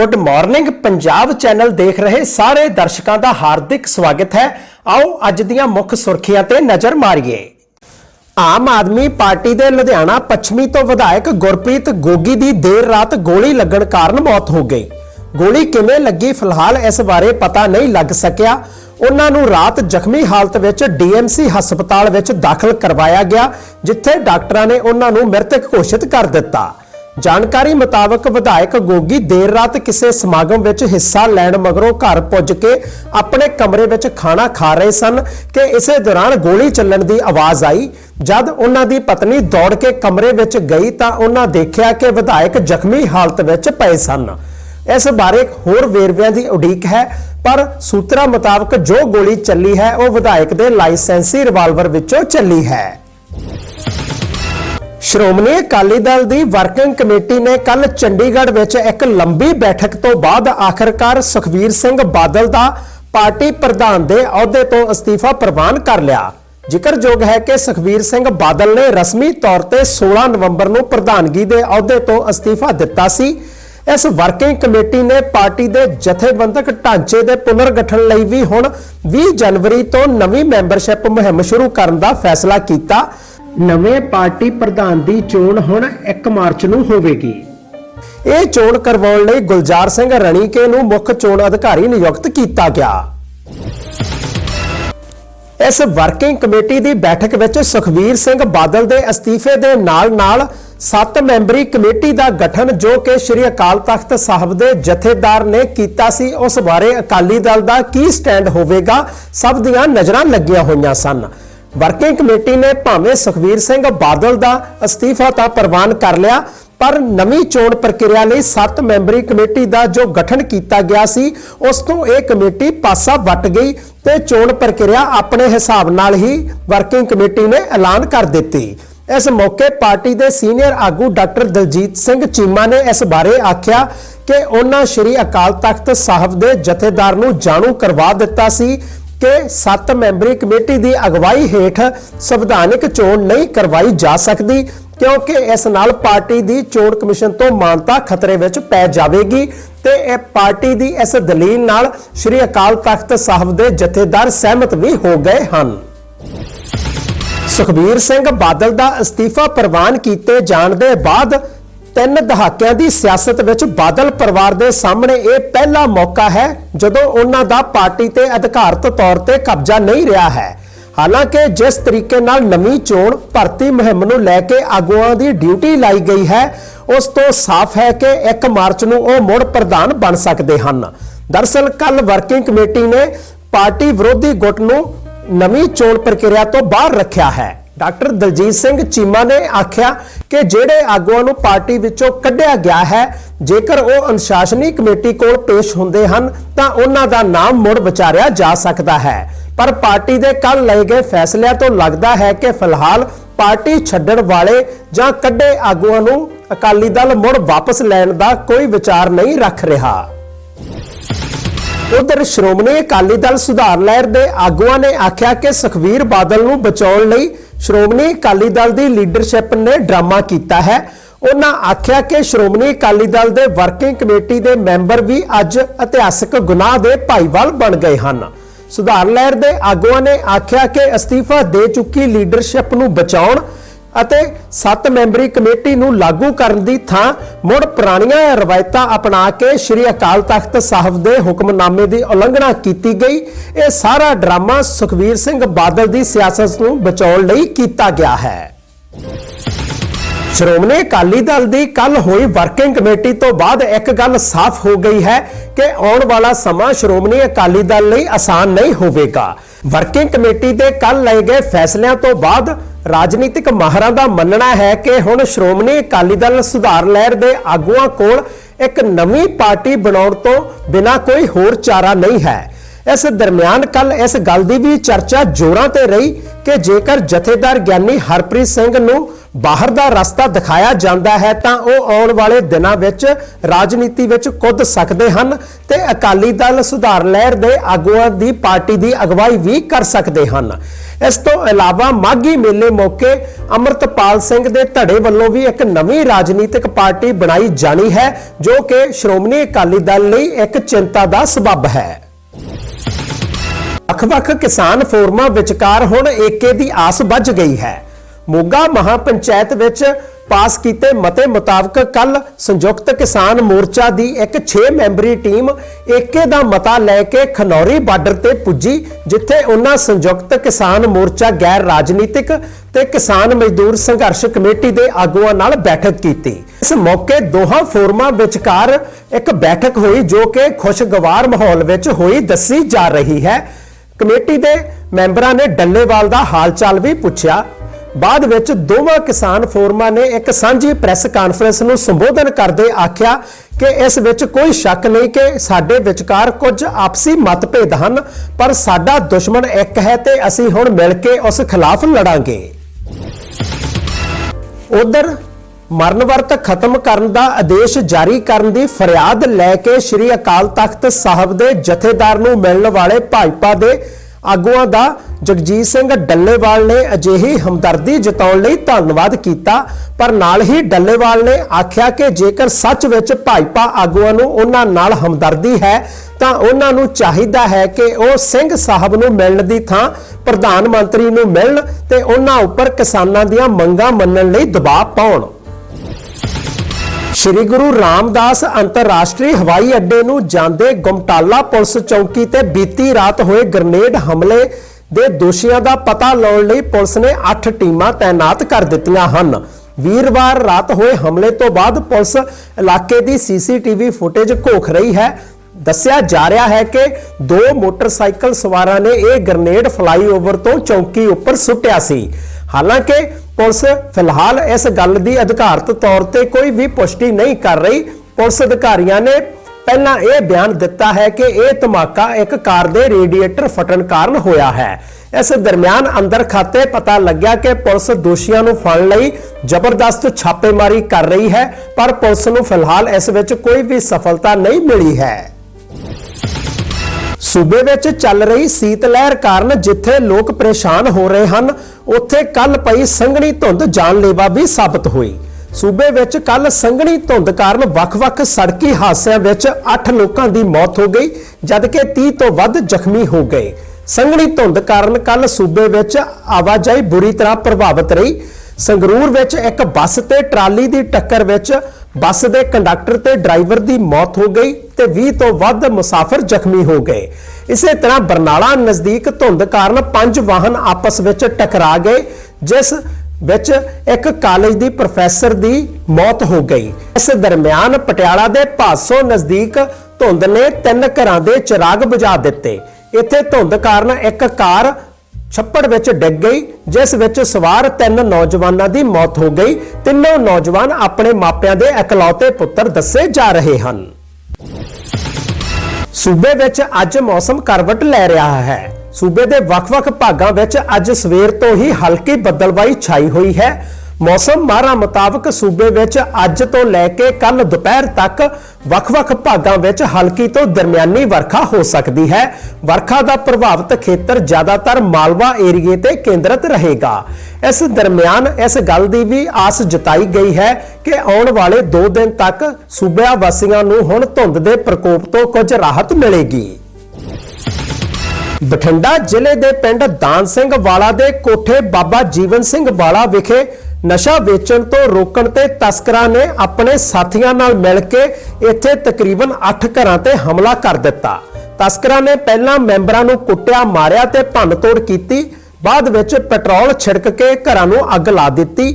Good morning Punjab channel ਦੇਖ ਰਹੇ ਸਾਰੇ ਦਰਸ਼ਕਾਂ ਦਾ ਹਾਰਦਿਕ ਸਵਾਗਤ ਹੈ। ਆਓ ਅੱਜ ਦੀਆਂ ਮੁੱਖ ਸੁਰਖੀਆਂ ਤੇ ਨਜ਼ਰ ਮਾਰੀਏ। ਆਮ ਆਦਮੀ ਪਾਰਟੀ ਦੇ ਲੁਧਿਆਣਾ ਪੱਛਮੀ ਤੋਂ ਵਿਧਾਇਕ ਗੁਰਪ੍ਰੀਤ ਗੋਗੀ ਦੀ ਦੇਰ ਰਾਤ ਗੋਲੀ ਲੱਗਣ ਕਾਰਨ ਮੌਤ ਹੋ ਗਈ। ਗੋਲੀ ਕਿਵੇਂ ਲੱਗੀ ਫਿਲਹਾਲ ਇਸ ਬਾਰੇ ਪਤਾ ਨਹੀਂ ਲੱਗ ਸਕਿਆ। ਉਹਨਾਂ ਨੂੰ ਰਾਤ ਜ਼ਖਮੀ ਹਾਲਤ ਵਿੱਚ ਡੀਐਮਸੀ ਹਸਪਤਾਲ ਵਿੱਚ ਦਾਖਲ ਕਰਵਾਇਆ ਗਿਆ, ਜਿੱਥੇ ਡਾਕਟਰਾਂ ਨੇ ਉਹਨਾਂ ਨੂੰ ਮ੍ਰਿਤਕ ਘੋਸ਼ਿਤ ਕਰ ਦਿੱਤਾ। ਜਾਣਕਾਰੀ ਮੁਤਾਬਕ ਵਿਧਾਇਕ ਗੋਗੀ ਦੇਰ ਰਾਤ ਕਿਸੇ ਸਮਾਗਮ ਵਿੱਚ ਹਿੱਸਾ ਲੈਣ ਮਗਰੋਂ ਘਰ ਪੁੱਜ ਕੇ ਆਪਣੇ ਕਮਰੇ ਵਿੱਚ ਖਾਣਾ ਖਾ ਰਹੇ ਸਨ ਕਿ ਇਸੇ ਦੌਰਾਨ ਗੋਲੀ ਚੱਲਣ ਦੀ ਆਵਾਜ਼ ਆਈ। ਜਦ ਉਹਨਾਂ ਦੀ ਪਤਨੀ ਦੌੜ ਕੇ ਕਮਰੇ ਵਿੱਚ ਗਈ ਤਾਂ ਉਹਨਾਂ ਦੇਖਿਆ ਕਿ ਵਿਧਾਇਕ ਜ਼ਖਮੀ ਹਾਲਤ ਵਿੱਚ ਪਏ ਸਨ। ਇਸ ਬਾਰੇ ਹੋਰ ਵੇਰਵਿਆਂ ਦੀ ਉਡੀਕ ਹੈ, ਪਰ ਸੂਤਰਾਂ ਮੁਤਾਬਕ ਜੋ ਗੋਲੀ ਚੱਲੀ ਹੈ, ਉਹ ਵਿਧਾਇਕ ਦੇ ਲਾਇਸੈਂਸੀ ਰਿਵਾਲਵਰ ਵਿੱਚੋਂ ਚੱਲੀ ਹੈ। ਸ਼੍ਰੋਮਣੀ ਅਕਾਲੀ ਦਲ ਦੀ ਵਰਕਿੰਗ ਕਮੇਟੀ ਨੇ ਕੱਲ ਚੰਡੀਗੜ੍ਹ ਵਿੱਚ ਇੱਕ ਲੰਬੀ ਬੈਠਕ ਤੋਂ ਬਾਅਦ ਆਖਰਕਾਰ ਸੁਖਵੀਰ ਸਿੰਘ ਬਾਦਲ ਦਾ ਪਾਰਟੀ ਪ੍ਰਧਾਨ ਦੇ ਅਹੁਦੇ ਤੋਂ ਅਸਤੀਫਾ ਪ੍ਰਵਾਨ ਕਰ ਲਿਆ। ਜ਼ਿਕਰਯੋਗ ਹੈ ਕਿ ਸੁਖਵੀਰ ਸਿੰਘ ਬਾਦਲ ਨੇ ਰਸਮੀ ਤੌਰ ਤੇ 16 ਨਵੰਬਰ ਨੂੰ ਪ੍ਰਧਾਨਗੀ ਦੇ ਅਹੁਦੇ ਤੋਂ ਅਸਤੀਫਾ ਦਿੱਤਾ ਸੀ। ਇਸ ਵਰਕਿੰਗ ਕਮੇਟੀ ਨੇ ਪਾਰਟੀ ਦੇ ਜਥੇਬੰਦਕ ਢਾਂਚੇ ਦੇ ਪੁਨਰਗਠਨ ਲਈ ਵੀ ਹੁਣ 20 ਜਨਵਰੀ ਤੋਂ ਨਵੀਂ ਮੈਂਬਰਸ਼ਿਪ ਮੁਹਿੰਮ ਸ਼ੁਰੂ ਕਰਨ ਦਾ ਫੈਸਲਾ ਕੀਤਾ। ਨਵੇਂ ਪਾਰਟੀ ਪ੍ਰਧਾਨ ਦੀ ਚੋਣ ਹੁਣ 1 ਮਾਰਚ ਨੂੰ ਹੋਵੇਗੀ। ਇਹ ਚੋਣ ਕਰਵਾਉਣ ਲਈ ਗੁਲਜ਼ਾਰ ਸਿੰਘ ਰਣੀਕੇ ਨੂੰ ਮੁੱਖ ਚੋਣ ਅਧਿਕਾਰੀ ਨਿਯੁਕਤ ਕੀਤਾ ਗਿਆ। ਇਸ ਵਰਕਿੰਗ ਕਮੇਟੀ ਦੀ ਬੈਠਕ ਵਿੱਚ ਸੁਖਵੀਰ ਸਿੰਘ ਬਾਦਲ ਦੇ ਅਸਤੀਫੇ ਦੇ ਨਾਲ-ਨਾਲ 7 ਮੈਂਬਰੀ ਕਮੇਟੀ ਦਾ ਗਠਨ ਜੋ ਕਿ ਸ੍ਰੀ ਅਕਾਲ ਤਖਤ ਸਾਹਿਬ ਦੇ ਜਥੇਦਾਰ ਨੇ ਕੀਤਾ ਸੀ, ਉਸ ਬਾਰੇ ਅਕਾਲੀ ਦਲ ਦਾ ਕੀ ਸਟੈਂਡ ਹੋਵੇਗਾ, ਸਭ ਦੀਆਂ ਨਜ਼ਰਾਂ ਲੱਗੀਆਂ ਹੋਈਆਂ ਸਨ। ਵਰਕਿੰਗ ਕਮੇਟੀ ਨੇ ਭਾਵੇਂ ਸੁਖਵੀਰ ਸਿੰਘ ਬਾਦਲ ਦਾ ਅਸਤੀਫਾ ਤਾਂ ਪ੍ਰਵਾਨ ਕਰ ਲਿਆ, ਪਰ ਨਵੀਂ ਚੋਣ ਪ੍ਰਕਿਰਿਆ ਲਈ 7 ਮੈਂਬਰੀ ਕਮੇਟੀ ਦਾ ਜੋ ਗਠਨ ਕੀਤਾ ਗਿਆ ਸੀ, ਉਸ ਤੋਂ ਇਹ ਕਮੇਟੀ ਪਾਸਾ ਵੱਟ ਗਈ ਤੇ ਚੋਣ ਪ੍ਰਕਿਰਿਆ ਆਪਣੇ ਹਿਸਾਬ ਨਾਲ ਹੀ ਵਰਕਿੰਗ ਕਮੇਟੀ ਨੇ ਐਲਾਨ ਕਰ ਦਿੱਤੀ। ਇਸ ਮੌਕੇ ਪਾਰਟੀ ਦੇ ਸੀਨੀਅਰ ਆਗੂ ਡਾਕਟਰ ਦਲਜੀਤ ਸਿੰਘ ਚੀਮਾ ਨੇ ਇਸ ਬਾਰੇ ਆਖਿਆ ਕਿ ਉਹਨਾਂ ਸ੍ਰੀ ਅਕਾਲ ਤਖਤ ਸਾਹਿਬ ਦੇ ਜਥੇਦਾਰ ਨੂੰ ਜਾਣੂ ਕਰਵਾ ਦਿੱਤਾ ਸੀ ਕਿ 7 ਮੈਂਬਰੀ ਕਮੇਟੀ ਦੀ ਅਗਵਾਈ ਹੇਠ ਸੰਵਿਧਾਨਿਕ ਚੋਣ ਨਹੀਂ ਕਰਵਾਈ ਜਾ ਸਕਦੀ, ਕਿਉਂਕਿ ਇਸ ਨਾਲ ਪਾਰਟੀ ਦੀ ਚੋਣ ਕਮਿਸ਼ਨ ਤੋਂ ਮਾਨਤਾ ਖਤਰੇ ਵਿੱਚ ਪੈ ਜਾਵੇਗੀ ਤੇ ਇਹ ਪਾਰਟੀ ਦੀ ਇਸ ਦਲੀਲ ਨਾਲ ਸ੍ਰੀ ਅਕਾਲ ਤਖਤ ਸਾਹਿਬ ਦੇ ਜਥੇਦਾਰ ਸਹਿਮਤ ਵੀ ਹੋ ਗਏ ਹਨ। ਸੁਖਬੀਰ ਸਿੰਘ ਬਾਦਲ ਦਾ ਅਸਤੀਫਾ ਪ੍ਰਵਾਨ ਕੀਤੇ ਜਾਣ ਦੇ ਬਾਅਦ ਤਿੰਨ ਦਹਾਕਿਆਂ ਦੀ ਸਿਆਸਤ ਵਿੱਚ ਬਾਦਲ ਪਰਿਵਾਰ ਦੇ ਸਾਹਮਣੇ ਇਹ ਪਹਿਲਾ ਮੌਕਾ ਹੈ ਜਦੋਂ ਉਹਨਾਂ ਦਾ ਪਾਰਟੀ ਤੇ ਅਧਿਕਾਰਤ ਤੌਰ ਤੇ ਕਬਜ਼ਾ ਨਹੀਂ ਰਿਹਾ ਹੈ। ਹਾਲਾਂਕਿ ਜਿਸ ਤਰੀਕੇ ਨਾਲ ਨਵੀਂ ਚੋਣ ਭਰਤੀ ਮੁਹਿੰਮ ਨੂੰ ਲੈ ਕੇ ਆਗੂਆਂ ਦੀ ਡਿਊਟੀ ਲਾਈ ਗਈ ਹੈ, ਉਸ ਤੋਂ ਸਾਫ਼ ਹੈ ਕਿ 1 ਮਾਰਚ ਨੂੰ ਉਹ ਮੁੜ ਪ੍ਰਧਾਨ ਬਣ ਸਕਦੇ ਹਨ। ਦਰਸਲ ਕੱਲ ਵਰਕਿੰਗ ਕਮੇਟੀ ਨੇ ਪਾਰਟੀ ਵਿਰੋਧੀ ਗੁੱਟ ਨੂੰ ਨਵੀਂ ਚੋਣ ਪ੍ਰਕਿਰਿਆ ਤੋਂ ਬਾਹਰ ਰੱਖਿਆ ਹੈ। ਡਾਕਟਰ ਦਲਜੀਤ ਸਿੰਘ ਚੀਮਾ ਨੇ ਆਖਿਆ ਕਿ ਜਿਹੜੇ ਆਗੂਆਂ ਨੂੰ ਪਾਰਟੀ ਵਿੱਚੋਂ ਕੱਢਿਆ ਗਿਆ ਹੈ, ਜੇਕਰ ਉਹ ਅਨੁਸ਼ਾਸਨੀ ਕਮੇਟੀ ਕੋਲ ਪੇਸ਼ ਹੁੰਦੇ ਹਨ, ਤਾਂ ਉਹਨਾਂ ਦਾ ਨਾਮ ਮੁੜ ਵਿਚਾਰਿਆ ਜਾ ਸਕਦਾ ਹੈ। ਪਰ ਪਾਰਟੀ ਦੇ ਕੱਲ ਲਏ ਗਏ ਫੈਸਲਿਆਂ ਤੋਂ ਲੱਗਦਾ ਹੈ ਕਿ ਫਿਲਹਾਲ ਪਾਰਟੀ ਛੱਡਣ ਵਾਲੇ ਜਾਂ ਕੱਢੇ ਆਗੂਆਂ ਨੂੰ ਅਕਾਲੀ ਦਲ ਮੁੜ ਵਾਪਸ ਲੈਣ ਦਾ ਕੋਈ ਵਿਚਾਰ ਨਹੀਂ ਰੱਖ ਰਿਹਾ। ਉਧਰ ਸ਼੍ਰੋਮਣੀ ਅਕਾਲੀ ਦਲ ਸੁਧਾਰ ਲਹਿਰ ਦੇ ਆਗੂਆਂ ਨੇ ਆਖਿਆ ਕਿ ਸੁਖਵੀਰ ਬਾਦਲ ਨੂੰ ਬਚਾਉਣ ਲਈ ਸ਼੍ਰੋਮਣੀ ਅਕਾਲੀ ਦਲ ਦੀ ਲੀਡਰਸ਼ਿਪ ਨੇ ਡਰਾਮਾ ਕੀਤਾ ਹੈ। ਉਹਨਾਂ ਆਖਿਆ ਕਿ ਸ਼੍ਰੋਮਣੀ ਅਕਾਲੀ ਦਲ ਦੇ ਵਰਕਿੰਗ ਕਮੇਟੀ ਦੇ ਮੈਂਬਰ ਵੀ ਅੱਜ ਇਤਿਹਾਸਕ ਗੁਨਾਹ ਦੇ ਭਾਈਵਾਲ ਬਣ ਗਏ ਹਨ। ਸੁਧਾਰ ਲਹਿਰ ਦੇ ਆਗੂਆਂ ਨੇ ਆਖਿਆ ਕਿ ਅਸਤੀਫਾ ਦੇ ਚੁੱਕੀ ਲੀਡਰਸ਼ਿਪ ਨੂੰ ਬਚਾਉਣ ਅਤੇ 7 ਮੈਂਬਰੀ ਕਮੇਟੀ ਨੂੰ ਲਾਗੂ ਕਰਨ ਦੀ ਥਾਂ ਮੁੜ ਪੁਰਾਣੀਆਂ ਰਵਾਇਤਾਂ ਅਪਣਾ ਕੇ ਸ੍ਰੀ ਅਕਾਲ ਤਖਤ ਸਾਹਿਬ ਦੇ ਹੁਕਮਨਾਮੇ ਦੀ ਉਲੰਘਣਾ ਕੀਤੀ ਗਈ। ਇਹ ਸਾਰਾ ਡਰਾਮਾ ਸੁਖਵੀਰ ਸਿੰਘ ਬਾਦਲ ਦੀ ਸਿਆਸਤ ਨੂੰ ਬਚਾਉਣ ਲਈ ਕੀਤਾ ਗਿਆ ਹੈ। ਸ਼੍ਰੋਮਣੀ ਅਕਾਲੀ ਦਲ ਦੀ ਕੱਲ ਹੋਈ ਵਰਕਿੰਗ ਕਮੇਟੀ ਤੋਂ ਬਾਅਦ ਇੱਕ ਗੱਲ ਸਾਫ਼ ਹੋ ਗਈ ਹੈ ਕਿ ਆਉਣ ਵਾਲਾ ਸਮਾਂ ਸ਼੍ਰੋਮਣੀ ਅਕਾਲੀ ਦਲ ਲਈ ਆਸਾਨ ਨਹੀਂ ਹੋਵੇਗਾ। ਵਰਕਿੰਗ ਕਮੇਟੀ ਦੇ ਕੱਲ ਲਏ ਗਏ ਫੈਸਲਿਆਂ ਤੋਂ ਬਾਅਦ ਰਾਜਨੀਤਿਕ ਮਾਹਰਾਂ ਦਾ ਮੰਨਣਾ ਹੈ ਕਿ ਹੁਣ ਸ਼੍ਰੋਮਣੀ ਅਕਾਲੀ ਦਲ ਸੁਧਾਰ ਲਹਿਰ ਦੇ ਆਗੂਆਂ ਕੋਲ ਇੱਕ ਨਵੀਂ ਪਾਰਟੀ ਬਣਾਉਣ ਤੋਂ ਬਿਨਾਂ ਕੋਈ ਹੋਰ ਚਾਰਾ ਨਹੀਂ ਹੈ। ਇਸ ਦਰਮਿਆਨ ਕੱਲ ਇਸ ਗੱਲ ਦੀ ਵੀ ਚਰਚਾ ਜ਼ੋਰਾਂ ਤੇ ਰਹੀ ਕਿ ਜੇਕਰ ਜਥੇਦਾਰ ਗਿਆਨੀ ਹਰਪ੍ਰੀਤ ਸਿੰਘ ਨੂੰ ਬਾਹਰ ਦਾ ਰਸਤਾ ਦਿਖਾਇਆ ਜਾਂਦਾ ਹੈ ਤਾਂ ਉਹ ਆਉਣ ਵਾਲੇ ਦਿਨਾਂ ਵਿੱਚ ਰਾਜਨੀਤੀ ਵਿੱਚ ਕੁੱਦ ਸਕਦੇ ਹਨ ਤੇ ਅਕਾਲੀ ਦਲ ਸੁਧਾਰ ਲਹਿਰ ਦੇ ਆਗੂਆਂ ਦੀ ਪਾਰਟੀ ਦੀ ਅਗਵਾਈ ਵੀ ਕਰ ਸਕਦੇ ਹਨ। ਇਸ ਤੋਂ ਇਲਾਵਾ ਮਾਘੀ ਮੇਲੇ ਮੌਕੇ ਅਮਰਤਪਾਲ ਸਿੰਘ ਦੇ ਧੜੇ ਵੱਲੋਂ ਵੀ ਇੱਕ ਨਵੀਂ ਰਾਜਨੀਤਿਕ ਪਾਰਟੀ ਬਣਾਈ ਜਾਣੀ ਹੈ, ਜੋ ਕਿ ਸ਼੍ਰੋਮਣੀ ਅਕਾਲੀ ਦਲ ਲਈ ਇੱਕ ਚਿੰਤਾ ਦਾ ਸਬਬ ਹੈ। ਵੱਖ-ਵੱਖ ਕਿਸਾਨ ਫੋਰਮਾਂ ਵਿਚਕਾਰ ਹੁਣ ਏਕੇ ਦੀ ਆਸ ਵੱਜ ਗਈ ਹੈ। ਮੋਗਾ ਮਹਾਪੰਚਾਇਤ ਵਿੱਚ ਪਾਸ ਕੀਤੇ ਮਤੇ ਮੁਤਾਬਕ ਕੱਲ ਸੰਯੁਕਤ ਕਿਸਾਨ ਮੋਰਚਾ ਦੀ ਇੱਕ 6 ਮੈਂਬਰੀ ਟੀਮ ਏਕੇ ਦਾ ਮਤਾ ਲੈ ਕੇ ਖਨੌਰੀ ਬਾਰਡਰ ਤੇ ਪੁੱਜੀ, ਜਿੱਥੇ ਉਹਨਾਂ ਸੰਯੁਕਤ ਕਿਸਾਨ ਮੋਰਚਾ ਗੈਰ ਰਾਜਨੀਤਿਕ ਤੇ ਕਿਸਾਨ ਮਜ਼ਦੂਰ ਸੰਘਰਸ਼ ਕਮੇਟੀ ਦੇ ਆਗੂਆਂ ਨਾਲ ਬੈਠਕ ਕੀਤੀ। ਇਸ ਮੌਕੇ ਦੋਹਾਂ ਫੋਰਮਾਂ ਵਿਚਕਾਰ ਇੱਕ ਬੈਠਕ ਹੋਈ ਜੋ ਕਿ ਖੁਸ਼ਗਵਾਰ ਮਾਹੌਲ ਵਿੱਚ ਹੋਈ ਦੱਸੀ ਜਾ ਰਹੀ ਹੈ। ਕਮੇਟੀ ਦੇ ਮੈਂਬਰਾਂ ਨੇ ਡੱਲੇਵਾਲ ਦਾ ਹਾਲ ਚਾਲ ਵੀ ਪੁੱਛਿਆ। ਬਾਅਦ ਵਿੱਚ ਦੋਵਾਂ ਕਿਸਾਨ ਫੋਰਮਾਂ ਨੇ ਇੱਕ ਸਾਂਝੀ ਪ੍ਰੈਸ ਕਾਨਫਰੰਸ ਨੂੰ ਸੰਬੋਧਨ ਕਰਦੇ ਆਖਿਆ ਕਿ ਇਸ ਵਿੱਚ ਕੋਈ ਸ਼ੱਕ ਨਹੀਂ ਕਿ ਸਾਡੇ ਵਿਚਕਾਰ ਕੁਝ ਆਪਸੀ ਮਤਭੇਦ ਹਨ, ਪਰ ਸਾਡਾ ਦੁਸ਼ਮਣ ਇੱਕ ਹੈ ਤੇ ਅਸੀਂ ਹੁਣ ਮਿਲ ਕੇ ਉਸ ਖਿਲਾਫ ਲੜਾਂਗੇ। ਉਧਰ ਮਰਨ ਵਰਤ ਖਤਮ ਕਰਨ ਦਾ ਆਦੇਸ਼ ਜਾਰੀ ਕਰਨ ਦੀ ਫਰਿਆਦ ਲੈ ਕੇ ਸ੍ਰੀ ਅਕਾਲ ਤਖਤ ਸਾਹਿਬ ਦੇ ਜਥੇਦਾਰ ਨੂੰ ਮਿਲਣ ਵਾਲੇ ਭਾਜਪਾ ਦੇ ਆਗੂਆਂ ਦਾ ਜਗਜੀਤ ਸਿੰਘ ਡੱਲੇਵਾਲ ਨੇ ਅਜਿਹੀ ਹਮਦਰਦੀ ਜਤਾਉਣ ਲਈ ਧੰਨਵਾਦ ਕੀਤਾ, ਪਰ ਨਾਲ ਹੀ ਡੱਲੇਵਾਲ ਨੇ ਆਖਿਆ ਕਿ ਜੇਕਰ ਸੱਚ ਵਿੱਚ ਭਾਜਪਾ ਆਗੂਆਂ ਨੂੰ ਉਹਨਾਂ ਨਾਲ ਹਮਦਰਦੀ ਹੈ, ਤਾਂ ਉਹਨਾਂ ਨੂੰ ਚਾਹੀਦਾ ਹੈ ਕਿ ਉਹ ਸਿੰਘ ਸਾਹਿਬ ਨੂੰ ਮਿਲਣ ਦੀ ਥਾਂ, ਪ੍ਰਧਾਨ ਮੰਤਰੀ ਨੂੰ ਮਿਲਣ ਤੇ ਉਹਨਾਂ ਉੱਪਰ ਕਿਸਾਨਾਂ ਦੀਆਂ ਮੰਗਾਂ ਮੰਨਣ ਲਈ ਦਬਾਅ ਪਾਉਣ। ਸ਼੍ਰੀ ਗੁਰੂ ਰਾਮਦਾਸ ਅੰਤਰਰਾਸ਼ਟਰੀ ਹਵਾਈ ਅੱਡੇ ਨੂੰ ਜਾਂਦੇ ਗੁਮਟਾਲਾ ਪੁਲਿਸ ਚੌਕੀ ਤੇ ਬੀਤੀ ਰਾਤ ਹੋਏ ਗ੍ਰਨੇਡ ਹਮਲੇ ਦੇ ਦੋਸ਼ੀਆਂ ਦਾ ਪਤਾ ਲਾਉਣ ਲਈ ਪੁਲਿਸ ਨੇ 8 ਟੀਮਾਂ ਤਾਇਨਾਤ ਕਰ ਦਿੱਤੀਆਂ ਹਨ। ਵੀਰਵਾਰ ਰਾਤ ਹੋਏ ਹਮਲੇ ਤੋਂ ਬਾਅਦ ਪੁਲਿਸ ਇਲਾਕੇ ਦੀ ਸੀਸੀਟੀਵੀ ਫੁਟੇਜ ਘੋਖ ਰਹੀ ਹੈ। ਦੱਸਿਆ ਜਾ ਰਿਹਾ ਹੈ ਕਿ ਦੋ ਮੋਟਰਸਾਈਕਲ ਸਵਾਰਾਂ ਨੇ ਇਹ ਗ੍ਰਨੇਡ ਫਲਾਈਓਵਰ ਤੋਂ ਚੌਕੀ ਉੱਪਰ ਸੁੱਟਿਆ ਸੀ। ਹਾਲਾਂਕਿ ਪੁਲਿਸ ਫਿਲਹਾਲ ਇਸ ਗੱਲ ਦੀ ਅਧਿਕਾਰਤ ਤੌਰ ਤੇ ਕੋਈ ਵੀ ਪੁਸ਼ਟੀ ਨਹੀਂ ਕਰ ਰਹੀ। ਪੁਲਿਸ ਅਧਿਕਾਰੀਆਂ ਨੇ ਪਹਿਲਾਂ ਇਹ ਬਿਆਨ ਦਿੱਤਾ ਹੈ ਕਿ ਇਹ ਧਮਾਕਾ ਇੱਕ ਕਾਰ ਦੇ ਰੇਡੀਏਟਰ ਫਟਣ ਕਾਰਨ ਹੋਇਆ ਹੈ। ਇਸ ਦਰਮਿਆਨ ਅੰਦਰ ਖਾਤੇ ਪਤਾ ਲੱਗਿਆ ਕਿ ਪੁਲਿਸ ਦੋਸ਼ੀਆਂ ਨੂੰ ਫੜਨ ਲਈ ਜ਼ਬਰਦਸਤ ਛਾਪੇਮਾਰੀ ਕਰ ਰਹੀ ਹੈ, ਪਰ ਪੁਲਿਸ ਨੂੰ ਫਿਲਹਾਲ ਇਸ ਵਿੱਚ ਕੋਈ ਵੀ ਸਫਲਤਾ ਨਹੀਂ ਮਿਲੀ ਹੈ। ਸੂਬੇ ਵਿੱਚ ਚੱਲ ਰਹੀ ਸੀਤ ਲਹਿਰ ਕਾਰਨ ਜਿੱਥੇ ਲੋਕ ਪਰੇਸ਼ਾਨ ਹੋ ਰਹੇ ਹਨ, ਉੱਥੇ ਕੱਲ ਪਈ ਸੰਘਣੀ ਧੁੰਦ ਜਾਨਲੇਵਾ ਵੀ ਸਾਬਤ ਹੋਈ। ਸੂਬੇ ਵਿੱਚ ਕੱਲ ਸੰਘਣੀ ਧੁੰਦ ਕਾਰਨ ਵੱਖ-ਵੱਖ ਸੜਕੀ ਹਾਦਸਿਆਂ ਵਿੱਚ 8 ਲੋਕਾਂ ਦੀ ਮੌਤ ਹੋ ਗਈ, ਜਦਕਿ 30 ਤੋਂ ਵੱਧ ਜ਼ਖਮੀ ਹੋ ਗਏ। ਸੰਘਣੀ ਧੁੰਦ ਕਾਰਨ ਕੱਲ ਸੂਬੇ ਵਿੱਚ ਆਵਾਜਾਈ ਬੁਰੀ ਤਰ੍ਹਾਂ ਪ੍ਰਭਾਵਿਤ ਰਹੀ। ਸੰਗਰੂਰ ਵਿੱਚ ਇੱਕ ਬੱਸ ਤੇ ਟਰਾਲੀ ਦੀ ਟੱਕਰ ਵਿੱਚ ਬੱਸ ਦੇ ਕੰਡਕਟਰ ਤੇ ਡਰਾਈਵਰ ਦੀ ਮੌਤ ਹੋ ਗਈ ਤੇ 20 ਤੋਂ ਵੱਧ ਮੁਸਾਫਰ ਜ਼ਖਮੀ ਹੋ ਗਏ। ਇਸੇ ਤਰ੍ਹਾਂ ਬਰਨਾਲਾ ਨਜ਼ਦੀਕ ਧੁੰਦ ਕਾਰਨ ਪੰਜ ਵਾਹਨ ਆਪਸ ਵਿੱਚ ਟਕਰਾ ਗਏ, ਜਿਸ ਵਿੱਚ ਇੱਕ ਕਾਲਜ ਦੀ ਪ੍ਰੋਫੈਸਰ ਦੀ ਮੌਤ ਹੋ ਗਈ। ਇਸ ਦਰਮਿਆਨ ਪਟਿਆਲਾ ਦੇ ਭਾਸੋ ਨਜ਼ਦੀਕ ਧੁੰਦ ਨੇ ਤਿੰਨ ਘਰਾਂ ਦੇ ਚਿਰਾਗ ਬੁਝਾ ਦਿੱਤੇ। ਇੱਥੇ ਧੁੰਦ ਕਾਰਨ ਇੱਕ ਕਾਰ ਛੱਪੜ ਵਿੱਚ ਡਿੱਗ ਗਈ, ਜਿਸ ਵਿੱਚ ਸਵਾਰ ਤਿੰਨ ਨੌਜਵਾਨਾਂ ਦੀ ਮੌਤ ਹੋ ਗਈ। ਤਿੰਨੋਂ ਨੌਜਵਾਨ ਆਪਣੇ ਮਾਪਿਆਂ ਦੇ ਇਕਲੌਤੇ ਪੁੱਤਰ ਦੱਸੇ ਜਾ ਰਹੇ ਹਨ। ਸੂਬੇ ਵਿੱਚ ਅੱਜ ਮੌਸਮ ਕਰਵਟ ਲੈ ਰਿਹਾ ਹੈ। ਸੂਬੇ ਦੇ ਵੱਖ-ਵੱਖ ਭਾਗਾਂ ਵਿੱਚ ਅੱਜ ਸਵੇਰ ਤੋਂ ਹੀ ਹਲਕੀ ਬੱਦਲਬਾਈ ਛਾਈ ਹੋਈ ਹੈ। ਮੌਸਮ ਮਾਹਰਾਂ ਮੁਤਾਬਕ ਸੂਬੇ ਵਿੱਚ ਅੱਜ ਤੋਂ ਲੈ ਕੇ ਕੱਲ ਦੁਪਹਿਰ ਤੱਕ ਵੱਖ-ਵੱਖ ਭਾਗਾਂ ਵਿੱਚ ਹਲਕੀ ਤੋਂ ਦਰਮਿਆਨੀ ਵਰਖਾ ਹੋ ਸਕਦੀ ਹੈ। ਵਰਖਾ ਦਾ ਪ੍ਰਭਾਵਿਤ ਖੇਤਰ ਜ਼ਿਆਦਾਤਰ ਮਾਲਵਾ ਏਰੀਏ ਤੇ ਕੇਂਦਰਿਤ ਰਹੇਗਾ। ਇਸ ਦਰਮਿਆਨ ਇਸ ਗੱਲ ਦੀ ਵੀ ਆਸ ਜਤਾਈ ਗਈ ਹੈ ਕਿ ਆਉਣ ਵਾਲੇ 2 ਦਿਨ ਤੱਕ ਸੂਬਿਆਂ ਵਾਸੀਆਂ ਨੂੰ ਹੁਣ ਧੁੰਦ ਦੇ ਪ੍ਰਕੋਪ ਤੋਂ ਕੁਝ ਰਾਹਤ ਮਿਲੇਗੀ। ਬਠਿੰਡਾ ਜ਼ਿਲ੍ਹੇ ਦੇ ਪਿੰਡ ਦਾਨ ਸਿੰਘ ਵਾਲਾ ਦੇ ਕੋਠੇ ਬਾਬਾ ਜੀਵਨ ਸਿੰਘ ਵਾਲਾ ਵਿਖੇ ਨਸ਼ਾ ਵੇਚਣ ਤੋਂ ਰੋਕਣ ਤੇ ਤਸਕਰਾਂ ਨੇ ਆਪਣੇ ਸਾਥੀਆਂ ਨਾਲ ਮਿਲ ਕੇ ਇੱਥੇ ਤਕਰੀਬਨ 8 ਘਰਾਂ ਤੇ ਹਮਲਾ ਕਰ ਦਿੱਤਾ। ਤਸਕਰਾਂ ਨੇ ਪਹਿਲਾਂ ਮੈਂਬਰਾਂ ਨੂੰ ਕੁੱਟਿਆ, ਮਾਰਿਆ ਤੇ ਭੰਨਤੋੜ ਕੀਤੀ। ਬਾਅਦ ਵਿੱਚ ਪੈਟਰੋਲ ਛਿੜਕ ਕੇ ਘਰਾਂ ਨੂੰ ਅੱਗ ਲਾ ਦਿੱਤੀ।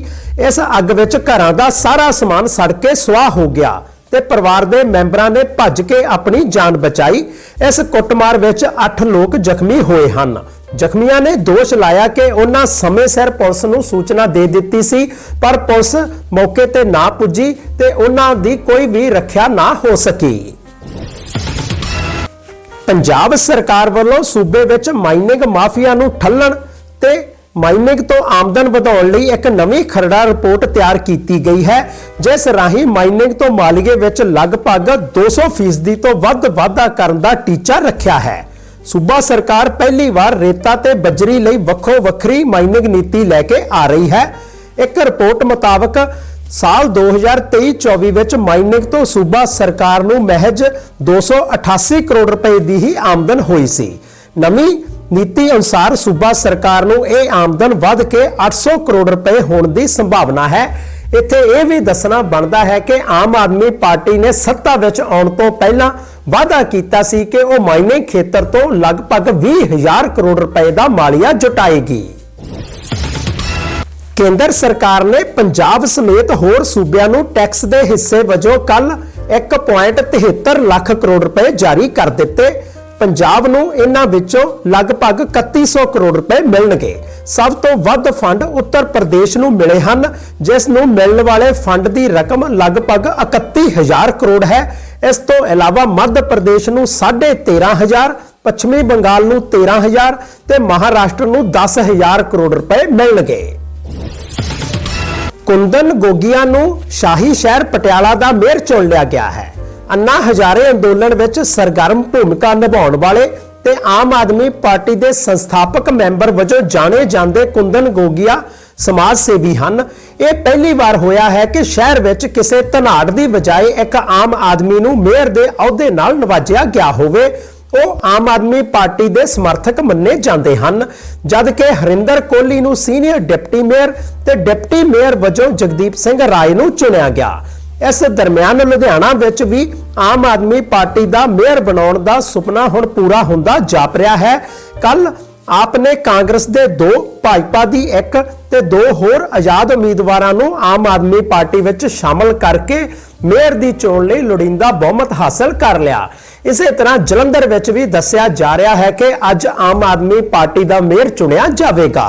ਇਸ ਅੱਗ ਵਿੱਚ ਘਰਾਂ ਦਾ ਸਾਰਾ ਸਮਾਨ ਸੜ ਕੇ ਸੁਆਹ ਹੋ ਗਿਆ ਤੇ ਪਰਿਵਾਰ ਦੇ ਮੈਂਬਰਾਂ ਨੇ ਭੱਜ ਕੇ ਆਪਣੀ ਜਾਨ ਬਚਾਈ। ਇਸ ਕੁੱਟਮਾਰ ਵਿੱਚ 8 ਲੋਕ ਜ਼ਖਮੀ ਹੋਏ ਹਨ। ਜ਼ਖਮੀਆਂ ਨੇ ਦੋਸ਼ ਲਾਇਆ ਕਿ ਉਹਨਾਂ ਸਮੇਂ ਸਿਰ ਪੁਲਿਸ ਨੂੰ ਸੂਚਨਾ ਦੇ ਦਿੱਤੀ ਸੀ, ਪਰ ਪੁਲਿਸ ਮੌਕੇ ਤੇ ਨਾ ਪੁੱਜੀ ਤੇ ਉਹਨਾਂ ਦੀ ਕੋਈ ਵੀ ਰੱਖਿਆ ਨਾ ਹੋ ਸਕੀ। ਪੰਜਾਬ ਸਰਕਾਰ ਵੱਲੋਂ ਸੂਬੇ ਵਿੱਚ ਮਾਈਨਿੰਗ ਮਾਫੀਆ ਨੂੰ ਠੱਲਣ ਤੇ ਮਾਈਨਿੰਗ ਤੋਂ ਆਮਦਨ ਵਧਾਉਣ ਲਈ ਇੱਕ ਨਵੀਂ ਖਰੜਾ ਰਿਪੋਰਟ ਤਿਆਰ ਕੀਤੀ ਗਈ ਹੈ, ਜਿਸ ਰਾਹੀਂ ਮਾਈਨਿੰਗ ਤੋਂ ਮਾਲੀਏ ਵਿੱਚ ਲਗਭਗ 200% ਤੋਂ ਵੱਧ ਵਾਧਾ ਕਰਨ ਦਾ ਟੀਚਾ ਰੱਖਿਆ ਹੈ। ਸੂਬਾ ਸਰਕਾਰ ਪਹਿਲੀ ਵਾਰ ਰੇਤਾ ਤੇ ਬਜਰੀ ਲਈ ਵੱਖੋ ਵੱਖਰੀ ਮਾਈਨਿੰਗ ਨੀਤੀ ਲੈ ਕੇ ਆ ਰਹੀ ਹੈ। ਇੱਕ ਰਿਪੋਰਟ ਮੁਤਾਬਕ ਸਾਲ 2023-24 ਵਿੱਚ ਮਾਈਨਿੰਗ ਤੋਂ ਸੂਬਾ ਸਰਕਾਰ ਨੂੰ ਮਹਿਜ 288 ਕਰੋੜ ਰੁਪਏ ਦੀ ਹੀ ਆਮਦਨ ਹੋਈ ਸੀ। ਨਵੀਂ ਨੀਤੀ ਅਨੁਸਾਰ ਸੂਬਾ ਸਰਕਾਰ ਨੂੰ ਇਹ ਆਮਦਨ ਵੱਧ ਕੇ 800 ਕਰੋੜ ਰੁਪਏ ਹੋਣ ਦੀ ਸੰਭਾਵਨਾ ਹੈ। ਇੱਥੇ ਇਹ ਵੀ ਦੱਸਣਾ ਬਣਦਾ ਹੈ ਕਿ ਆਮ ਆਦਮੀ ਪਾਰਟੀ ਨੇ ਸੱਤਾ ਵਿੱਚ ਆਉਣ ਤੋਂ ਪਹਿਲਾਂ ਵਾਅਦਾ ਕੀਤਾ ਸੀ ਕਿ ਉਹ ਮਾਈਨਿੰਗ ਖੇਤਰ ਤੋਂ ਲਗਭਗ 20000 ਕਰੋੜ ਰੁਪਏ ਦਾ ਮਾਲੀਆ ਜੁਟਾਏਗੀ। ਕੇਂਦਰ ਸਰਕਾਰ ਨੇ ਪੰਜਾਬ ਸਮੇਤ ਹੋਰ ਸੂਬਿਆਂ ਨੂੰ ਟੈਕਸ ਦੇ ਹਿੱਸੇ ਵਜੋਂ ਕੱਲ 1.73 ਲੱਖ ਕਰੋੜ ਰੁਪਏ ਜਾਰੀ ਕਰ ਦਿੱਤੇ। ਪੰਜਾਬ ਨੂੰ ਇਹਨਾਂ ਵਿੱਚੋਂ ਲਗਭਗ 3100 ਕਰੋੜ ਰੁਪਏ ਮਿਲਣਗੇ। ਸਭ ਤੋਂ ਵੱਧ ਫੰਡ ਉੱਤਰ ਪ੍ਰਦੇਸ਼ ਨੂੰ ਮਿਲੇ ਹਨ, ਜਿਸ ਨੂੰ ਮਿਲਣ ਵਾਲੇ ਫੰਡ ਦੀ ਰਕਮ ਲਗਭਗ 31000 ਕਰੋੜ ਹੈ। ਇਸ ਤੋਂ ਇਲਾਵਾ ਮੱਧ ਪ੍ਰਦੇਸ਼ ਨੂੰ 13500 ਪੱਛਮੀ ਬੰਗਾਲ ਨੂੰ 13000 ਤੇ ਮਹਾਰਾਸ਼ਟਰ ਨੂੰ 10000 ਕਰੋੜ ਰੁਪਏ ਮਿਲਣਗੇ। ਕੁੰਦਨ ਗੋਗੀਆ ਨੂੰ ਸ਼ਾਹੀ ਸ਼ਹਿਰ ਪਟਿਆਲਾ ਦਾ ਮੇਅਰ ਚੁਣ ਲਿਆ ਗਿਆ ਹੈ। ਅੰਨਾ ਹਜ਼ਾਰੇ ਅੰਦੋਲਨ ਵਿੱਚ ਸਰਗਰਮ ਭੂਮਿਕਾ ਨਿਭਾਉਣ ਵਾਲੇ ਤੇ ਆਮ ਆਦਮੀ ਪਾਰਟੀ ਦੇ ਸੰਸਥਾਪਕ ਮੈਂਬਰ ਵਜੋਂ ਜਾਣੇ ਜਾਂਦੇ ਕੁੰਦਨ ਗੋਗੀਆ ਸਮਾਜ ਸੇਵੀ ਹਨ। ਇਹ ਪਹਿਲੀ ਵਾਰ ਹੋਇਆ ਹੈ ਕਿ ਸ਼ਹਿਰ ਵਿੱਚ ਕਿਸੇ ਧਨਾੜ ਦੀ ਬਜਾਏ ਇੱਕ ਆਮ ਆਦਮੀ ਨੂੰ ਮੇਅਰ ਦੇ ਅਹੁਦੇ ਨਾਲ ਨਵਾਜਿਆ ਗਿਆ ਹੋਵੇ। ਉਹ ਆਮ ਆਦਮੀ ਪਾਰਟੀ ਦੇ ਸਮਰਥਕ ਮੰਨੇ ਜਾਂਦੇ ਹਨ। ਜਦ ਕਿ ਹਰਿੰਦਰ ਕੋਹਲੀ ਨੂੰ ਸੀਨੀਅਰ ਡਿਪਟੀ ਮੇਅਰ ਤੇ ਡਿਪਟੀ ਮੇਅਰ ਵਜੋਂ ਜਗਦੀਪ ਸਿੰਘ ਰਾਏ ਨੂੰ ਚੁਣਿਆ ਗਿਆ। ਇਸ ਦਰਮਿਆਨ ਲੁਧਿਆਣਾ ਵਿੱਚ ਵੀ ਆਮ ਆਦਮੀ ਪਾਰਟੀ ਦਾ ਮੇਅਰ ਬਣਾਉਣ ਦਾ ਸੁਪਨਾ ਹੁਣ ਪੂਰਾ ਹੁੰਦਾ ਜਾਪ ਰਿਹਾ ਹੈ। ਕੱਲ ਆਪ ਨੇ ਕਾਂਗਰਸ ਦੇ ਦੋ, ਭਾਜਪਾ ਦੀ ਇੱਕ ਤੇ ਦੋ ਹੋਰ ਆਜ਼ਾਦ ਉਮੀਦਵਾਰਾਂ ਨੂੰ ਆਮ ਆਦਮੀ ਪਾਰਟੀ ਵਿੱਚ ਸ਼ਾਮਲ ਕਰਕੇ ਮੇਅਰ ਦੀ ਚੋਣ ਲਈ ਲੋੜੀਂਦਾ ਬਹੁਮਤ ਹਾਸਲ ਕਰ ਲਿਆ। ਇਸੇ ਤਰ੍ਹਾਂ ਜਲੰਧਰ ਵਿੱਚ ਵੀ ਦੱਸਿਆ ਜਾ ਰਿਹਾ ਹੈ ਕਿ ਅੱਜ ਆਮ ਆਦਮੀ ਪਾਰਟੀ ਦਾ ਮੇਅਰ ਚੁਣਿਆ ਜਾਵੇਗਾ।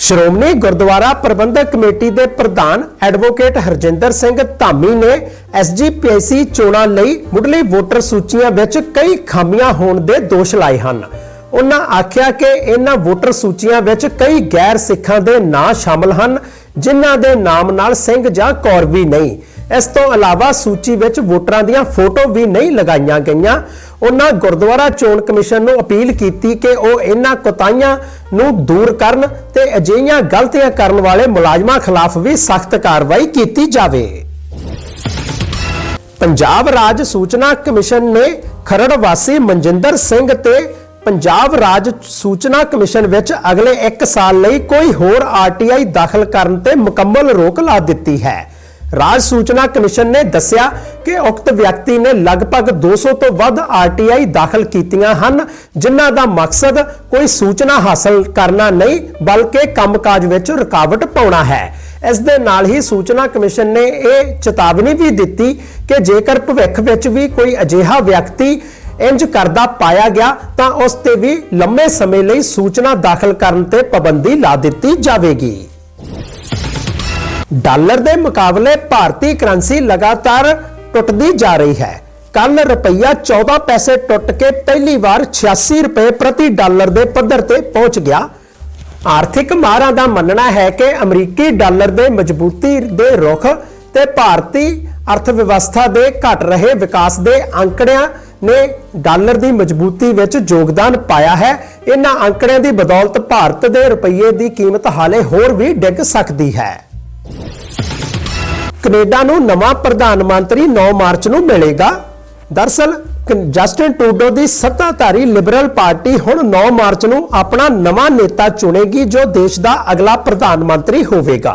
ਸ਼੍ਰੋਮਣੀ ਗੁਰਦੁਆਰਾ ਪ੍ਰਬੰਧਕ ਕਮੇਟੀ ਦੇ ਪ੍ਰਧਾਨ ਐਡਵੋਕੇਟ ਹਰਜਿੰਦਰ ਸਿੰਘ ਧਾਮੀ ਨੇ ਐਸਜੀਪੀਸੀ ਚੋਣਾਂ ਲਈ ਮੁੱਢਲੀ ਵੋਟਰ ਸੂਚੀਆਂ ਵਿੱਚ ਕਈ ਖਾਮੀਆਂ ਹੋਣ ਦੇ ਦੋਸ਼ ਲਾਏ ਹਨ। ਉਹਨਾਂ ਆਖਿਆ ਕਿ ਇਹਨਾਂ ਵੋਟਰ ਸੂਚੀਆਂ ਵਿੱਚ ਕਈ ਗੈਰ ਸਿੱਖਾਂ ਦੇ ਨਾਂ ਸ਼ਾਮਲ ਹਨ, ਜਿਨ੍ਹਾਂ ਦੇ ਨਾਮ ਨਾਲ ਸਿੰਘ ਜਾਂ ਕੌਰ ਵੀ ਨਹੀਂ। ਇਸ ਤੋਂ ਇਲਾਵਾ ਸੂਚੀ ਵਿੱਚ ਵੋਟਰਾਂ ਦੀਆਂ ਫੋਟੋ ਵੀ ਨਹੀਂ ਲਗਾਈਆਂ ਗਈਆਂ। ਉਹਨਾਂ ਗੁਰਦੁਆਰਾ ਚੋਣ ਕਮਿਸ਼ਨ ਨੂੰ ਅਪੀਲ ਕੀਤੀ ਕਿ ਉਹ ਇਹਨਾਂ ਕੋਤਾਹੀਆਂ ਨੂੰ ਦੂਰ ਕਰਨ ਤੇ ਅਜਿਹੀਆਂ ਗਲਤੀਆਂ ਕਰਨ ਵਾਲੇ ਮੁਲਾਜ਼ਮਾਂ ਖਿਲਾਫ ਵੀ ਸਖਤ ਕਾਰਵਾਈ ਕੀਤੀ ਜਾਵੇ। ਪੰਜਾਬ ਰਾਜ ਸੂਚਨਾ ਕਮਿਸ਼ਨ ਨੇ ਖਰੜ ਵਾਸੀ ਮਨਜਿੰਦਰ ਸਿੰਘ ਤੇ ਪੰਜਾਬ ਰਾਜ ਸੂਚਨਾ ਕਮਿਸ਼ਨ ਵਿੱਚ ਅਗਲੇ 1 ਸਾਲ ਲਈ ਕੋਈ ਹੋਰ ਆਰਟੀਆਈ ਦਾਖਲ ਕਰਨ ਤੇ ਮੁਕੰਮਲ ਰੋਕ ਲਾ ਦਿੱਤੀ ਹੈ। ਰਾਜ ਸੂਚਨਾ ਕਮਿਸ਼ਨ ਨੇ ਦੱਸਿਆ ਕਿ ਉਕਤ ਵਿਅਕਤੀ ਨੇ ਲਗਭਗ 200 ਤੋਂ ਵੱਧ ਆਰਟੀਆਈ ਦਾਖਲ ਕੀਤੀਆਂ ਹਨ, ਜਿਨ੍ਹਾਂ ਦਾ ਮਕਸਦ ਕੋਈ ਸੂਚਨਾ ਹਾਸਲ ਕਰਨਾ ਨਹੀਂ, ਬਲਕਿ ਕੰਮਕਾਜ ਵਿੱਚ ਰੁਕਾਵਟ ਪਾਉਣਾ ਹੈ। ਇਸ ਦੇ ਨਾਲ ਹੀ ਸੂਚਨਾ ਕਮਿਸ਼ਨ ਨੇ ਇਹ ਚੇਤਾਵਨੀ ਵੀ ਦਿੱਤੀ ਕਿ ਜੇਕਰ ਭਵਿੱਖ ਵਿੱਚ ਵੀ ਕੋਈ ਅਜਿਹਾ ਵਿਅਕਤੀ ਇੰਜ ਕਰਦਾ ਪਾਇਆ ਗਿਆ ਤਾਂ ਉਸ ਤੇ ਵੀ ਲੰਮੇ ਸਮੇਂ ਲਈ ਸੂਚਨਾ ਦਾਖਲ ਕਰਨ ਤੇ ਪਾਬੰਦੀ ਲਾ ਦਿੱਤੀ ਜਾਵੇਗੀ। ਡਾਲਰ ਦੇ ਮੁਕਾਬਲੇ ਭਾਰਤੀ ਕਰੰਸੀ ਲਗਾਤਾਰ ਟੁੱਟਦੀ ਜਾ ਰਹੀ ਹੈ। ਕੱਲ ਰੁਪਈਆ 14 ਪੈਸੇ ਟੁੱਟ ਕੇ ਪਹਿਲੀ ਵਾਰ 86 ਰੁਪਏ ਪ੍ਰਤੀ ਡਾਲਰ ਦੇ ਪੱਧਰ ਤੇ ਪਹੁੰਚ ਗਿਆ। ਆਰਥਿਕ ਮਾਹਰਾਂ ਦਾ ਮੰਨਣਾ ਹੈ ਕਿ ਅਮਰੀਕੀ ਡਾਲਰ ਦੇ ਮਜ਼ਬੂਤੀ ਦੇ ਰੁਖ ਤੇ ਭਾਰਤੀ ਅਰਥ ਵਿਵਸਥਾ ਦੇ ਘਟ ਰਹੇ ਵਿਕਾਸ ਦੇ ਅੰਕੜਿਆਂ ਨੇ ਡਾਲਰ ਦੀ ਮਜ਼ਬੂਤੀ ਵਿੱਚ ਯੋਗਦਾਨ ਪਾਇਆ ਹੈ। ਇਹਨਾਂ ਅੰਕੜਿਆਂ ਦੀ ਬਦੌਲਤ ਭਾਰਤ ਦੇ ਰੁਪਈਏ ਦੀ ਕੀਮਤ ਹਾਲੇ ਹੋਰ ਵੀ ਡਿੱਗ ਸਕਦੀ ਹੈ। ਕੈਨੇਡਾ ਨੂੰ ਨਵਾਂ ਪ੍ਰਧਾਨ ਮੰਤਰੀ 9 ਮਾਰਚ ਨੂੰ ਮਿਲੇਗਾ। ਦਰਸਲ ਜਸਟਿਨ ਟੂਡੋ ਦੀ ਸੱਤਾਧਾਰੀ ਲਿਬਰਲ ਪਾਰਟੀ ਹੁਣ 9 ਮਾਰਚ ਨੂੰ ਆਪਣਾ ਨਵਾਂ ਨੇਤਾ ਚੁਣੇਗੀ ਜੋ ਦੇਸ਼ ਦਾ ਅਗਲਾ ਪ੍ਰਧਾਨ ਮੰਤਰੀ ਹੋਵੇਗਾ।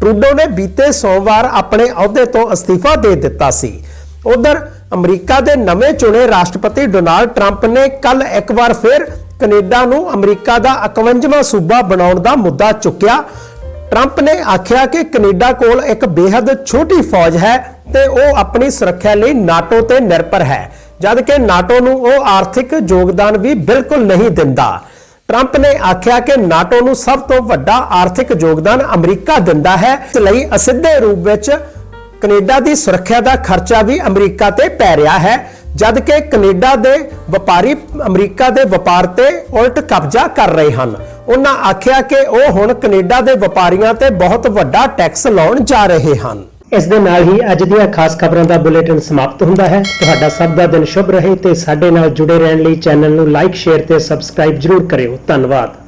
ਟਰੂਡੋ ਨੇ ਬੀਤੇ ਸੋਮਵਾਰ ਆਪਣੇ ਅਹੁਦੇ ਤੋਂ ਅਸਤੀਫਾ ਦੇ ਦਿੱਤਾ ਸੀ। ਉਧਰ ਅਮਰੀਕਾ ਦੇ ਨਵੇਂ ਚੁਣੇ ਰਾਸ਼ਟਰਪਤੀ ਡੋਨਾਲਡ ਟਰੰਪ ਨੇ ਕੱਲ ਇੱਕ ਵਾਰ ਫਿਰ ਕੈਨੇਡਾ ਨੂੰ ਅਮਰੀਕਾ ਦਾ 51ਵਾਂ ਸੂਬਾ ਬਣਾਉਣ ਦਾ ਮੁੱਦਾ ਚੁੱਕਿਆ। ਟਰੰਪ ਨੇ ਆਖਿਆ ਕਿ ਕੈਨੇਡਾ ਕੋਲ ਇੱਕ ਬੇਹੱਦ ਛੋਟੀ ਫੌਜ ਹੈ ਤੇ ਉਹ ਆਪਣੀ ਸੁਰੱਖਿਆ ਲਈ ਨਾਟੋ ਤੇ ਨਿਰਭਰ ਹੈ, ਜਦ ਕਿ ਨਾਟੋ ਨੂੰ ਉਹ ਆਰਥਿਕ ਯੋਗਦਾਨ ਵੀ ਬਿਲਕੁਲ ਨਹੀਂ ਦਿੰਦਾ। ਟਰੰਪ ਨੇ ਆਖਿਆ ਕਿ ਨਾਟੋ ਨੂੰ ਸਭ ਤੋਂ ਵੱਡਾ ਆਰਥਿਕ ਯੋਗਦਾਨ ਅਮਰੀਕਾ ਦਿੰਦਾ ਹੈ, ਇਸ ਲਈ ਅਸਿੱਧੇ ਰੂਪ ਵਿੱਚ ਕੈਨੇਡਾ ਦੀ ਸੁਰੱਖਿਆ ਦਾ ਖਰਚਾ ਵੀ ਅਮਰੀਕਾ ਤੇ ਪੈ ਰਿਹਾ ਹੈ ਜਦ ਕਿ ਕੈਨੇਡਾ ਦੇ ਵਪਾਰੀ ਅਮਰੀਕਾ ਦੇ ਵਪਾਰ ਤੇ ਉਲਟ ਕਬਜ਼ਾ ਕਰ ਰਹੇ ਹਨ। ਉਹਨਾਂ ਆਖਿਆ ਕਿ ਉਹ ਹੁਣ ਕੈਨੇਡਾ ਦੇ ਵਪਾਰੀਆਂ ਤੇ ਬਹੁਤ ਵੱਡਾ ਟੈਕਸ ਲਾਉਣ ਜਾ ਰਹੇ ਹਨ। ਇਸ ਦੇ ਨਾਲ ਹੀ ਅੱਜ ਦੀਆਂ ਖਾਸ ਖਬਰਾਂ ਦਾ ਬੁਲੇਟਿਨ ਸਮਾਪਤ ਹੁੰਦਾ ਹੈ। ਤੁਹਾਡਾ ਸਭ ਦਾ ਦਿਨ ਸ਼ੁਭ ਰਹੇ ਤੇ ਸਾਡੇ ਨਾਲ ਜੁੜੇ ਰਹਿਣ ਲਈ ਚੈਨਲ ਨੂੰ ਲਾਈਕ, ਸ਼ੇਅਰ ਤੇ ਸਬਸਕ੍ਰਾਈਬ ਜਰੂਰ ਕਰਿਓ। ਧੰਨਵਾਦ।